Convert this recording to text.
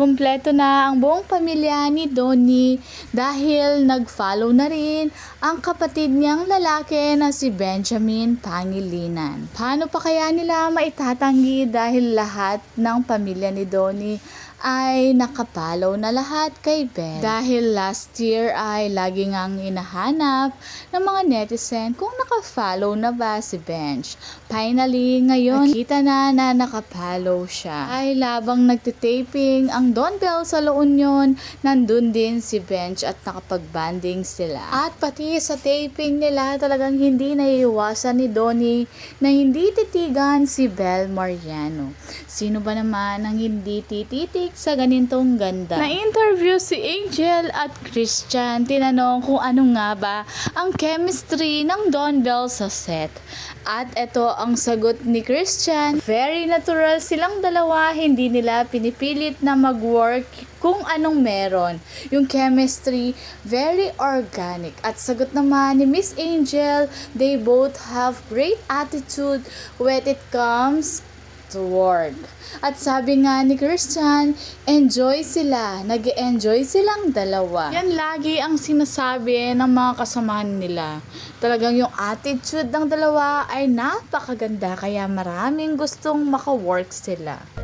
Kumpleto na ang buong pamilya ni Donnie dahil nag-follow na rin ang kapatid niyang lalaki na si Benjamin Pangilinan. Paano pa kaya nila maitatanggi dahil lahat ng pamilya ni Donnie ay nakapalaw na lahat kay Ben. Dahil last year ay lagi ngang hinahanap ng mga netizen kung nakafollow na ba si Bench. Finally, ngayon, nakita na na nakapollow siya. Ay labang nagtitaping ang Don Bell sa La Union, nandun din si Bench at nakapag-banding sila. At pati sa taping nila talagang hindi naiiwasan ni Donnie na hindi titigan si Bel Mariano. Sino ba naman ang hindi tititig sa ganitong ganda? Na-interview si Angel at Christian. Tinanong kung ano nga ba ang chemistry ng Don Bell sa set. At ito ang sagot ni Christian. Very natural silang dalawa. Hindi nila pinipilit na mag-work kung anong meron. Yung chemistry, very organic. At sagot naman ni Miss Angel, they both have great attitude when it comes to work. At sabi nga ni Christian, enjoy sila. nag enjoy silang dalawa. Yan lagi ang sinasabi ng mga kasamahan nila. Talagang yung attitude ng dalawa ay napakaganda kaya maraming gustong maka-work sila.